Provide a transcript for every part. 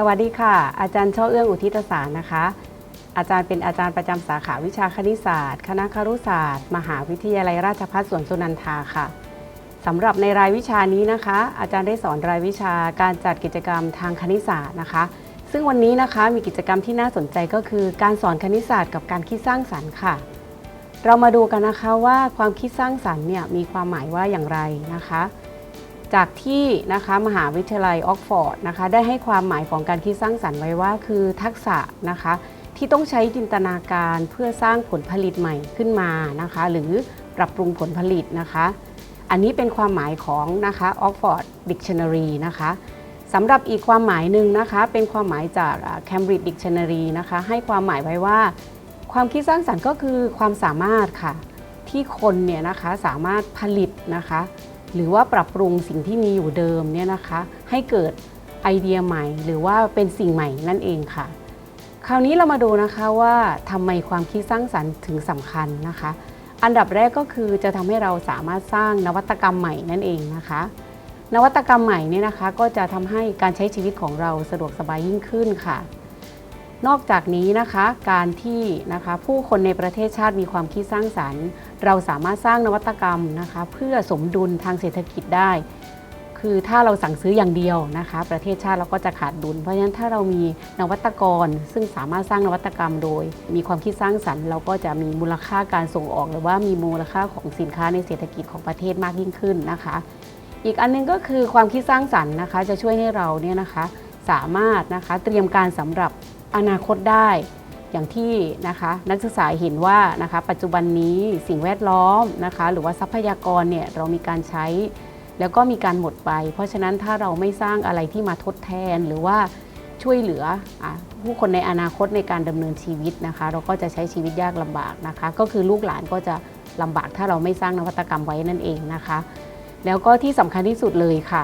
สวัสดีค่ะ อาจารย์ช่อเอื้องอุทิศสารนะคะ อาจารย์เป็นอาจารย์ประจำสาขาวิชาคณิตศาสตร์ คณะครุศาสตร์ มหาวิทยาลัยราชภัฏสวนสุนันทาค่ะสำหรับในรายวิชานี้นะคะ อาจารย์ได้สอนรายวิชาการจัดกิจกรรมทางคณิตศาสตร์นะคะ ซึ่งวันนี้นะคะมีกิจกรรมที่น่าสนใจก็คือ การสอนคณิตศาสตร์กับการคิดสร้างสรรค์ค่ะ เรามาดูกันนะคะว่าความคิดสร้างสรรค์เนี่ยมีความหมายว่าอย่างไรนะคะ จากที่นะคะมหาวิทยาลัยออกฟอร์ดนะคะได้ให้ความหมายของการคิดสร้างสรรค์ไว้ว่า คือทักษะนะคะที่ต้องใช้จินตนาการเพื่อสร้างผลผลิตใหม่ขึ้นมานะคะหรือปรับปรุงผลผลิตนะคะ อันนี้เป็นความหมายของนะคะ Oxford Dictionary นะคะสำหรับอีกความหมายหนึ่งนะคะเป็นความหมายจาก Cambridge Dictionary นะคะให้ความหมายไว้ว่า ความคิดสร้างสรรค์ก็คือความสามารถค่ะที่คนเนี่ยนะคะสามารถผลิตนะคะ หรือว่าปรับปรุงสิ่งที่มีอยู่เดิมเนี่ยนะคะ ให้เกิดไอเดียใหม่ หรือว่าเป็นสิ่งใหม่นั่นเองค่ะ คราวนี้เรามาดูนะคะว่าทำไมความคิดสร้างสรรค์ถึงสำคัญนะคะ อันดับแรกก็คือจะทำให้เราสามารถสร้างนวัตกรรมใหม่นั่นเองนะคะ นวัตกรรมใหม่เนี่ยนะคะ ก็จะทำให้การใช้ชีวิตของเราสะดวกสบายยิ่งขึ้นค่ะ นอกจากนี้นะคะการที่นะคะผู้คนในประเทศชาติมีความคิดสร้างสรรค์ เราสามารถสร้างนวัตกรรมนะคะเพื่อสมดุลทางเศรษฐกิจได้ คือถ้าเราสั่งซื้ออย่างเดียวนะคะ ประเทศชาติเราก็จะขาดดุล เพราะฉะนั้นถ้าเรามีนวัตกรซึ่งสามารถสร้างนวัตกรรมโดย มีความคิดสร้างสรรค์ เราก็จะมีมูลค่าการส่งออก หรือว่ามีมูลค่าของสินค้าในเศรษฐกิจของประเทศมากยิ่งขึ้นนะคะ อีกอันหนึงก็คือความคิดสร้างสรรค์นะคะ จะช่วยให้เราเนี่ยนะคะสามารถนะคะเตรียมการสำหรับ อนาคตได้อย่างที่นะคะนักศึกษาเห็นว่านะคะปัจจุบันนี้สิ่งแวดล้อมนะคะหรือว่าทรัพยากรเนี่ยเรามีการใช้ แล้วก็มีการหมดไป เพราะฉะนั้นถ้าเราไม่สร้างอะไรที่มาทดแทนหรือว่าช่วยเหลืออผู้คนในอนาคตในการดำเนินชีวิตนะคะ เราก็จะใช้ชีวิตยากลำบากนะคะ ก็คือลูกหลานก็จะลำบากถ้าเราไม่สร้างนวัตกรรมไว้นั่นเองนะคะ แล้วก็ที่สำคัญที่สุดเลยค่ะ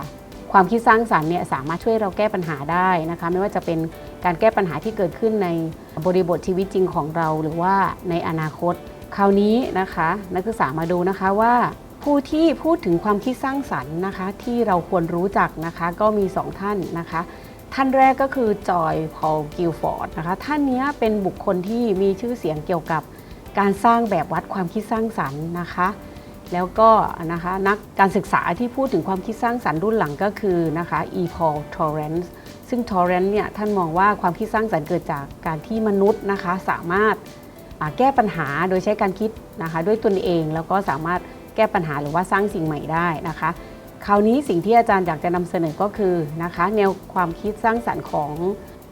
ความคิดสร้างสรรค์เนี่ยสามารถช่วยเราแก้ปัญหาได้นะคะไม่ว่าจะเป็นการแก้ปัญหาที่เกิดขึ้นในบริบทชีวิตจริงของเรา หรือว่าในอนาคต คราวนี้นะคะนักศึกษามาดูนะคะว่าผู้ที่พูดถึงความคิดสร้างสรรค์นะคะ ที่เราควรรู้จักนะคะก็มีสองท่านนะคะ ท่านแรกก็คือจอยพอลกิลฟอร์ดนะคะท่านนี้เป็นบุคคลที่มีชื่อเสียงเกี่ยวกับการสร้างแบบวัดความคิดสร้างสรรค์นะคะ แล้วก็นะคะนักการศึกษาที่พูดถึงความคิดสร้างสรรค์รุ่นหลังก็คือนะคะ e Paul Torrance ซึ่ง Torrance เนี่ยท่านมองว่าความคิดสร้างสรรค์เกิดจากการที่มนุษย์นะคะสามารถแก้ปัญหาโดยใช้การคิดนะคะด้วยตนเอง แล้วก็สามารถแก้ปัญหาหรือว่าสร้างสิ่งใหม่ได้นะคะ คราวนี้สิ่งที่อาจารย์อยากจะนำเสนอก็คือนะคะแนวความคิดสร้างสรรค์ของ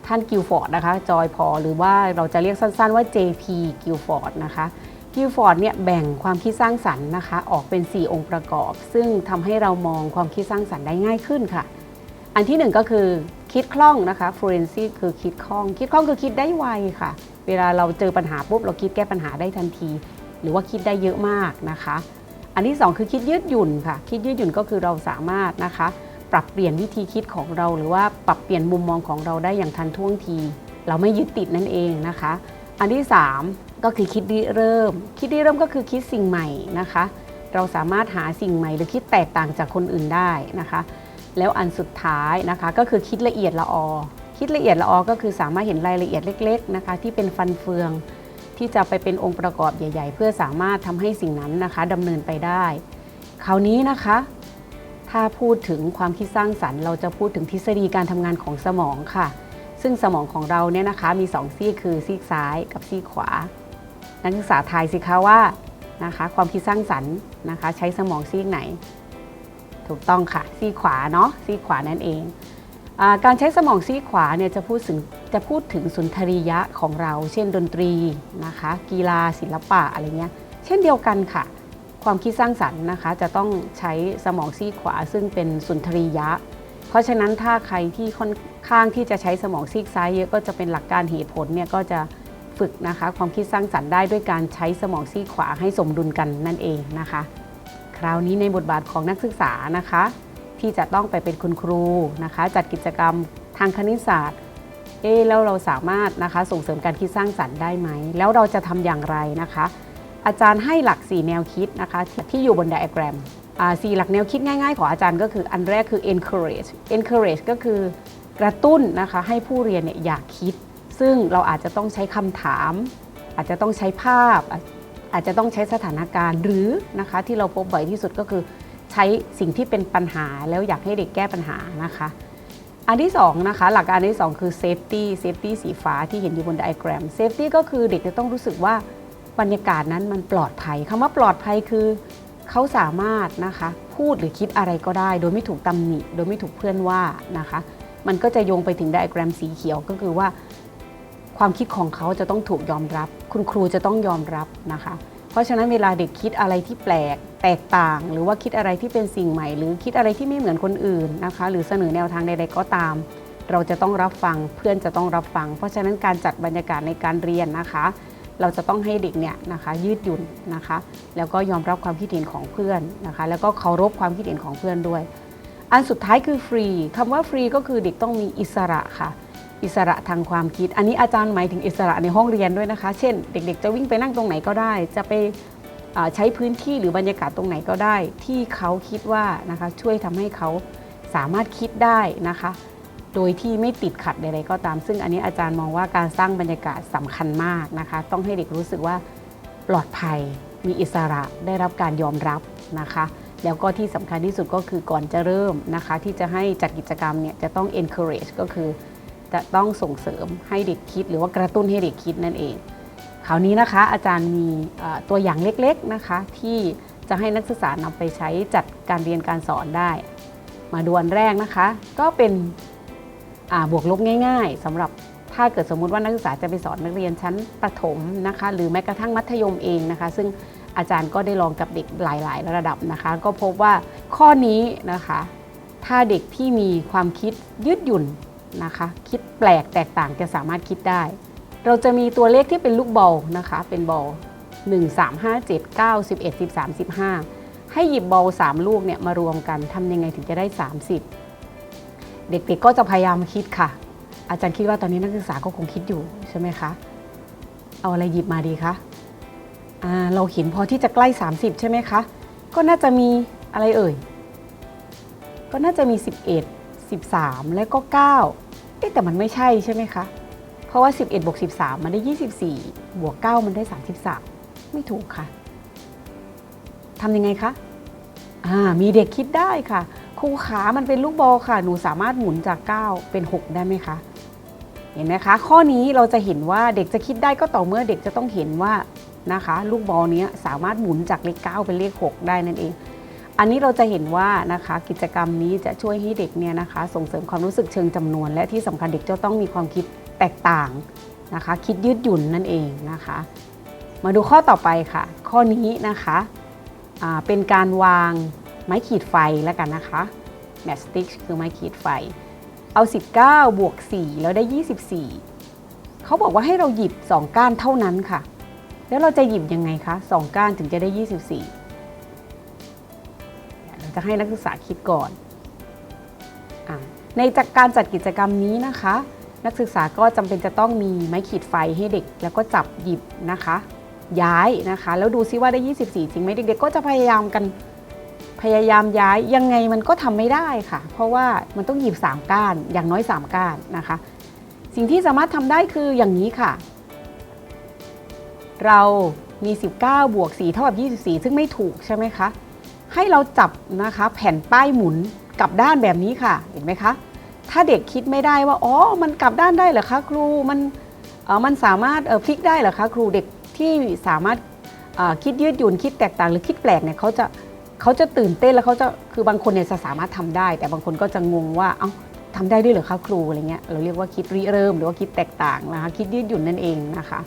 ท่านกิลฟอร์ดนะคะจอยพอหรือว่าเราจะเรียกสั้นๆว่า JP กิลฟอร์ดนะคะ กิลฟอร์ดเนี่ยแบ่งความคิดสร้างสรรค์นะคะ ออกเป็น 4 องค์ประกอบ ซึ่งทำให้เรามองความคิดสร้างสรรค์ได้ง่ายขึ้นค่ะ อันที่หนึ่งก็คือคิดคล่องนะคะ fluency คือคิดคล่อง คิดคล่องคือคิดได้ไวค่ะ เวลาเราเจอปัญหาปุ๊บเราคิดแก้ปัญหาได้ทันที หรือว่าคิดได้เยอะมากนะคะ อันที่สองคือคิดยืดหยุ่นค่ะ คิดยืดหยุ่นก็คือเราสามารถนะคะ ปรับเปลี่ยนวิธีคิดของเรา หรือว่าปรับเปลี่ยนมุมมองของเราได้อย่างทันท่วงที เราไม่ยึดติดนั่นเองนะคะ อันที่ 3 ก็คือคิดริเริ่ม คิดริเริ่มก็คือคิดสิ่งใหม่นะคะ เราสามารถหาสิ่งใหม่ หรือคิดแตกต่างจากคนอื่นได้นะคะ แล้วอันสุดท้ายนะคะก็คือคิดละเอียดละออ คิดละเอียดละออ ก็คือสามารถเห็นรายละเอียดเล็กๆนะคะที่เป็นฟันเฟืองที่จะไปเป็นองค์ประกอบใหญ่ ๆ เพื่อสามารถทำให้สิ่งนั้นนะคะดำเนินไปได้ คราวนี้นะคะ ถ้าพูดถึงความคิดสร้างสรรค์ เราจะพูดถึงทฤษฎีการทำงานของสมองค่ะ ซึ่งสมองของเราเนี่ยนะคะมีสองซีกคือซีกซ้ายกับซีกขวา นักศึกษาทายสิคะว่านะคะความคิดสร้างสรรค์นะคะ ใช้สมองซีกไหน ถูกต้องค่ะซีขวาเนาะซีขวานั่นเองอการใช้สมองซีขวาเนี่ยจะพูดถึงจะพูดถึงสุนทรียะของเรา เช่นดนตรีนะคะ กีฬาศิลปะอะไรเงี้ยเช่นเดียวกันค่ะ ความคิดสร้างสรรค์นะคะ จะต้องใช้สมองซีขวาซึ่งเป็นสุนทรียะ เพราะฉะนั้นถ้าใครที่ค่อนข้างที่จะใช้สมองซีกซ้ายเยอะก็จะเป็นหลักการเหตุผลเนี่ยก็จะ ฝึกนะคะ ความคิดสร้างสรรค์ได้ด้วยการใช้สมองซีขวาให้สมดุลกันนั่นเองนะคะ คราวนี้ในบทบาทของนักศึกษานะคะ ที่จะต้องไปเป็นคุณครูนะคะ จัดกิจกรรมทางคณิตศาสตร์เอ๊แล้วเราสามารถนะคะส่งเสริมการคิดสร้างสรรค์ได้ไหม แล้วเราจะทำอย่างไรนะคะ อาจารย์ให้หลัก 4 แนวคิดนะคะที่อยู่บนไดอะแกรมสี่หลักแนวคิดง่ายๆ ของอาจารย์ก็คืออันแรกคือ encourage encourage ก็คือกระตุ้นนะคะให้ผู้เรียนเนี่ยอยากคิด ซึ่งเราอาจจะต้องใช้คำถาม อาจจะต้องใช้ภาพ อาจจจะต้องใช้สถานการณ์ หรือนะคะที่เราพบบ่อยที่สุดก็คือใช้สิ่งที่เป็นปัญหาแล้วอยากให้เด็กแก้ปัญหานะคะ อันที่2นะคะหลักการที่ 2 คือ safety safety สีฟ้าที่เห็นอยู่บนไดอะแกรม safety ก็คือเด็กจะต้องรู้สึกว่าบรรยากาศนั้นมันปลอดภัยคำว่าปลอดภัยคือเขาสามารถนะคะพูดหรือคิดอะไรก็ได้ โดยไม่ถูกตำหนิโดยไม่ถูกเพื่อนว่านะคะ มันก็จะโยงไปถึงไดอะแกรมสีเขียวก็คือว่า ความคิดของเขาจะต้องถูกยอมรับ คุณครูจะต้องยอมรับนะคะ เพราะฉะนั้นเวลาเด็กคิดอะไรที่แปลกแตกต่าง หรือว่าคิดอะไรที่เป็นสิ่งใหม่ หรือคิดอะไรที่ไม่เหมือนคนอื่นนะคะ หรือเสนอแนวทางใดๆก็ตาม เราจะต้องรับฟังเพื่อนจะต้องรับฟัง เพราะฉะนั้นการจัดบรรยากาศในการเรียนนะคะ เราจะต้องให้เด็กเนี่ยนะคะยืดหยุ่นนะคะ แล้วก็ยอมรับความคิดเห็นของเพื่อนนะคะ แล้วก็เคารพความคิดเห็นของเพื่อนด้วย อันสุดท้ายคือฟรีคำว่าฟรีก็คือเด็กต้องมีอิสระค่ะ อิสระทางความคิด อันนี้อาจารย์หมายถึงอิสระในห้องเรียนด้วยนะคะ เช่น เด็กๆ จะวิ่งไปนั่งตรงไหนก็ได้ จะไปใช้พื้นที่หรือบรรยากาศตรงไหนก็ได้ ที่เขาคิดว่านะคะช่วยทำให้เขาสามารถคิดได้นะคะ โดยที่ไม่ติดขัดใดๆก็ตาม ซึ่งอันนี้อาจารย์มองว่าการสร้างบรรยากาศสำคัญมากนะคะ ต้องให้เด็กรู้สึกว่าปลอดภัย มีอิสระได้รับการยอมรับนะคะ แล้วก็ที่สำคัญที่สุดก็คือก่อนจะเริ่มนะคะ ที่จะให้จัดกิจกรรมเนี่ยจะต้อง encourage ก็คือ จะต้องส่งเสริมให้เด็กคิด หรือว่ากระตุ้นให้เด็กคิดนั่นเอง คราวนี้นะคะอาจารย์มีตัวอย่างเล็กๆนะคะ ที่จะให้นักศึกษานำไปใช้จัดการเรียนการสอนได้ มาดูอันแรกนะคะ ก็เป็นบวกลบง่าย ๆสำหรับถ้าเกิดสมมุติว่านักศึกษาจะไปสอนนักเรียนชั้นประถมนะคะ หรือแม้กระทั่งมัธยมเองนะคะ ซึ่งอาจารย์ก็ได้ลองกับเด็กหลาย ๆ ระดับนะคะ ก็พบว่าข้อนี้นะคะ ถ้าเด็กที่มีความคิดยืดหยุ่น นะคะ คิดแปลกแตกต่างจะสามารถคิดได้ เราจะมีตัวเลขที่เป็นลูกบอลนะคะ เป็นบอล1 3 5 7 9 11 13 15 ให้หยิบบอล3ลูกเนี่ยมารวมกันทำยังไงถึงจะได้ 30 เด็กๆก็จะพยายามคิดค่ะ อาจารย์คิดว่าตอนนี้นักศึกษาก็คงคิดอยู่ใช่ไหมคะ เอาอะไรหยิบมาดีคะเราเห็นพอที่จะใกล้ 30 ใช่ไหมคะ ก็น่าจะมีอะไรเอ่ย ก็น่าจะมี 11 13 และก็ 9 เอ๊ะแต่มันไม่ใช่ใช่ไหมคะ เพราะว่า 11บวก13 มันได้ 24 บวก 9 มันได้ 33 ไม่ถูกค่ะทำยังไงคะอ่ามีเด็กคิดได้ค่ะ ครูขามันเป็นลูกบอลค่ะ หนูสามารถหมุนจาก 9 เป็น 6 ได้ไหมคะ เห็นไหมคะ ข้อนี้เราจะเห็นว่าเด็กจะคิดได้ก็ต่อเมื่อเด็กจะต้องเห็นว่านะคะ ลูกบอลนี้สามารถหมุนจากเลข 9 เป็นเลข 6 ได้นั่นเอง อันนี้เราจะเห็นว่านะคะกิจกรรมนี้จะช่วยให้เด็กเนี่ยนะคะ ส่งเสริมความรู้สึกเชิงจำนวน และที่สำคัญเด็กจะต้องมีความคิดแตกต่างนะคะ คิดยืดหยุ่นนั่นเองนะคะ มาดูข้อต่อไปค่ะ ข้อนี้นะคะเป็นการวางไม้ขีดไฟแล้วกันนะคะแมสติกคือไม้ขีดไฟ เอา 19 บวก 4 แล้วได้ 24 เขาบอกว่าให้เราหยิบ 2 ก้านเท่านั้นค่ะ แล้วเราจะหยิบยังไงคะ 2 ก้านถึงจะได้ 24เรา จะให้นักศึกษาคิดก่อนอในจากการจัดกิจกรรมนี้นะคะ นักศึกษาก็จำเป็นจะต้องมีไม้ขีดไฟให้เด็ก แล้วก็จับหยิบนะคะ ย้ายนะคะ แล้วดูซิว่าได้ 24 จริงไหมเด็กๆก็จะพยายามกันพยายามย้ายยังไงมันก็ทำไม่ได้ค่ะ เพราะว่ามันต้องหยิบ 3 ก้านอย่างน้อย 3 ก้านนะคะ สิ่งที่สามารถทำได้คืออย่างนี้ค่ะ เรามี 19 บวก4เท่ากับ 24 ซึ่งไม่ถูกใช่ไหมคะ ให้เราจับนะคะแผ่นป้ายหมุนกลับด้านแบบนี้ค่ะเห็นไหมคะถ้าเด็กคิดไม่ได้ว่าอ๋อมันกลับด้านได้เหรอคะครูมันเออมันสามารถพลิกได้เหรอคะครูเด็กที่สามารถคิดยืดหยุ่นคิดแตกต่างหรือคิดแปลกเนี่ยเขาจะเขาจะตื่นเต้นแล้วเขาจะคือบางคนเนี่ยจะสามารถทำได้ แต่บางคนก็จะงงว่าเอ้าทำได้ด้วยเหรอคะครูอะไรเงี้ยเราเรียกว่าคิดริเริ่มหรือว่าคิดแตกต่างนะคะคิดยืดหยุ่นนั่นเองนะคะ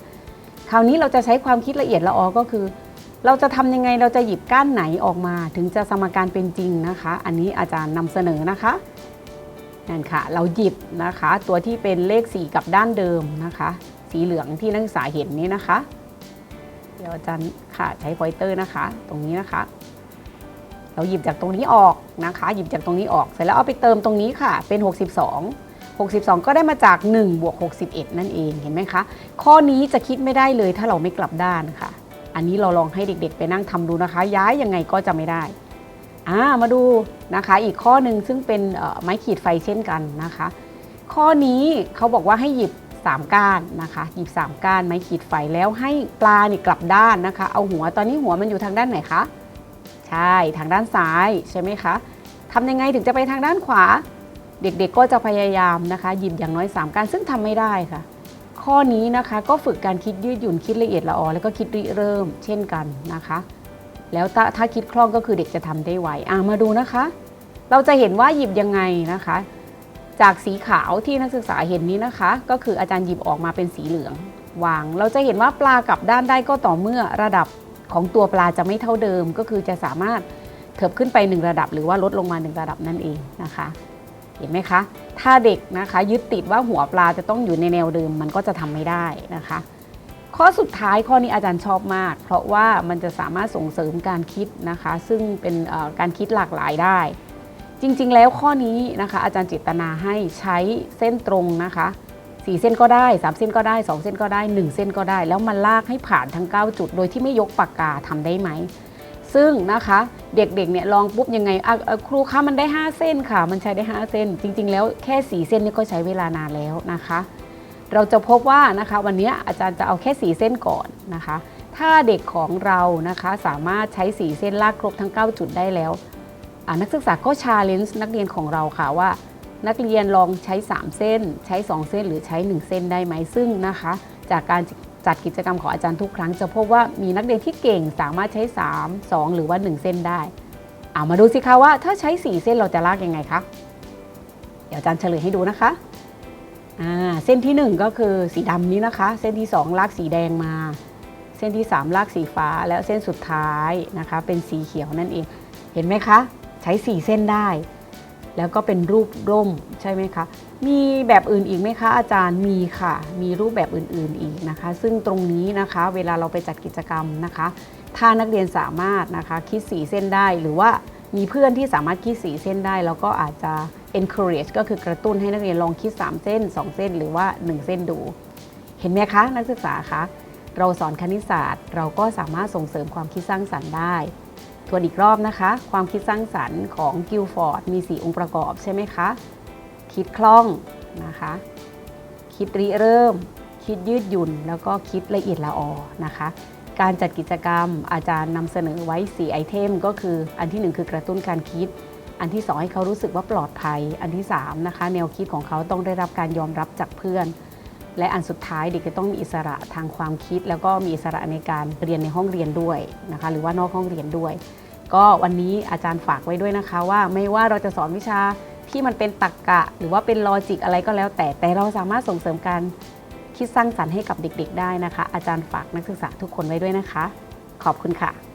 คราวนี้เราจะใช้ความคิดละเอียดละออก็คือ เราจะทำยังไงเราจะหยิบก้านไหนออกมา ถึงจะสมการเป็นจริงนะคะ อันนี้อาจารย์นำเสนอนะคะนั่นค่ะ เราหยิบนะคะ ตัวที่เป็นเลข 4 กับด้านเดิมนะคะ สีเหลืองที่นักศึกษาเห็นนี้นะคะ เดี๋ยวอาจารย์ค่ะใช้พอยเตอร์นะคะ ตรงนี้นะคะ เราหยิบจากตรงนี้ออกนะคะ หยิบจากตรงนี้ออกเสร็จแล้วเอาไปเติมตรงนี้ค่ะ เป็น 62 62 ก็ได้มาจาก 1 บวก 61 นั่นเอง เห็นไหมคะ ข้อนี้จะคิดไม่ได้เลยถ้าเราไม่กลับด้านค่ะ อันนี้เราลองให้เด็กๆ ไปนั่งทำดูนะคะ ย้ายยังไงก็จะไม่ได้อ่ามาดูนะคะอีกข้อหนึ่งซึ่งเป็นไม้ขีดไฟเช่นกันนะคะ ข้อนี้เขาบอกว่าให้หยิบ3ก้านนะคะหยิบ3ก้านไม้ขีดไฟแล้วให้ปลาเนี่ยกลับด้านนะคะ เอาหัวตอนนี้หัวมันอยู่ทางด้านไหนคะใช่ทางด้านซ้ายใช่ไหมคะทำยังไงถึงจะไปทางด้านขวา เด็กๆก็จะพยายามนะคะ หยิบอย่างน้อย3ก้านซึ่งทำไม่ได้ค่ะ ข้อนี้นะคะก็ฝึกการคิดยืดหยุ่นคิดละเอียดละออแล้วก็คิดริเริ่มเช่นกันนะคะ แล้วถ้าถ้าคิดคล่องก็คือเด็กจะทำได้ไวอะมาดูนะคะ เราจะเห็นว่าหยิบยังไงนะคะ จากสีขาวที่นักศึกษาเห็นนี้นะคะ ก็คืออาจารย์หยิบออกมาเป็นสีเหลืองวาง เราจะเห็นว่าปลากลับด้านได้ก็ต่อเมื่อระดับของตัวปลาจะไม่เท่าเดิม ก็คือจะสามารถเถิบขึ้นไปหนึ่งระดับ หรือว่าลดลงมาหนึ่งระดับนั่นเองนะคะ เห็นไหมคะ ถ้าเด็กนะคะยึดติดว่าหัวปลาจะต้องอยู่ในแนวเดิมมันก็จะทำไม่ได้นะคะ ข้อสุดท้ายข้อนี้อาจารย์ชอบมาก เพราะว่ามันจะสามารถส่งเสริมการคิดนะคะ ซึ่งเป็นการคิดหลากหลายได้ จริงๆ แล้วข้อนี้นะคะอาจารย์เจตนาให้ใช้เส้นตรงนะคะ4เส้นก็ได้ 3 เส้นก็ได้ 2 เส้นก็ได้ 1 เส้นก็ได้ แล้วมันลากให้ผ่านทั้ง 9 จุด โดยที่ไม่ยกปากกาทำได้ไหม ซึ่งนะคะเด็กๆเนี่ยลองปุ๊บยังไงครูคะมันได้ 5 เส้นค่ะ มันใช้ได้ 5 เส้น จริง ๆ แล้วแค่ 4 เส้นนี่ก็ใช้เวลานานแล้วนะคะ เราจะพบว่านะคะวันนี้อาจารย์จะเอาแค่ 4 เส้นก่อนนะคะ ถ้าเด็กของเรานะคะสามารถใช้ 4 เส้นลากครบทั้ง 9 จุดได้แล้วนักศึกษาก็ชาเลนจ์นักเรียนของเราค่ะว่า นักเรียนลองใช้ 3 เส้น ใช้ 2 เส้นหรือใช้ 1 เส้นได้ไหมซึ่งนะคะ จากการ จัดกิจกรรมของอาจารย์ทุกครั้ง จะพบว่ามีนักเรียนที่เก่งสามารถใช้ 3 2 หรือว่า 1 เส้นได้เอามาดูสิคะว่าถ้าใช้ 4 เส้นเราจะลากยังไงคะเดี๋ยวอาจารย์เฉลยให้ดูนะคะเส้นที่ 1 ก็คือสีดำนี้นะคะ เส้นที่ 2 ลากสีแดงมา เส้นที่ 3 ลากสีฟ้า แล้วเส้นสุดท้ายนะคะ เป็นสีเขียวนั่นเอง เห็นไหมคะ ใช้ 4 เส้นได้ แล้วก็เป็นรูปร่มใช่ไหมคะ มีแบบอื่นอีกไหมคะอาจารย์มีค่ะ มีรูปแบบอื่นๆอีกนะคะ ซึ่งตรงนี้นะคะเวลาเราไปจัดกิจกรรมนะคะ ถ้านักเรียนสามารถนะคะคิดสีเส้นได้หรือว่ามีเพื่อนที่สามารถคิดสีเส้นได้ แล้วก็อาจจะ encourage ก็คือกระตุ้นให้นักเรียนลองคิด 3 เส้น 2 เส้น หรือว่า 1 เส้นดู เห็นไหมคะ นักศึกษาคะเราสอนคณิตศาสตร์ เราก็สามารถส่งเสริมความคิดสร้างสรรค์ได้ทวนอีกรอบนะคะ ความคิดสร้างสรรค์ของกิลฟอร์ดมี 4 องค์ประกอบใช่ไหมคะ คิดคล่องนะคะ คิดริเริ่ม คิดยืดหยุ่น แล้วก็คิดละเอียดละออนะคะ การจัดกิจกรรมอาจารย์นำเสนอไว้ 4 ไอเทม ก็คืออันที่ 1 คือกระตุ้นการคิด อันที่ 2 ให้เขารู้สึกว่าปลอดภัย อันที่ 3 นะคะ แนวคิดของเขาต้องได้รับการยอมรับจากเพื่อน และอันสุดท้ายเด็กจะต้องมีอิสระทางความคิด แล้วก็มีอิสระในการเรียนในห้องเรียนด้วยนะคะ หรือว่านอกห้องเรียนด้วย ก็วันนี้อาจารย์ฝากไว้ด้วยนะคะว่าไม่ว่าเราจะสอนวิชา ที่มันเป็นตรรกกะ หรือว่าเป็นลอจิกอะไรก็แล้วแต่ แต่เราสามารถส่งเสริมการคิดสร้างสรรค์ให้กับเด็กๆ ได้นะคะ อาจารย์ฝากนักศึกษาทุกคนไว้ด้วยนะคะ ขอบคุณค่ะ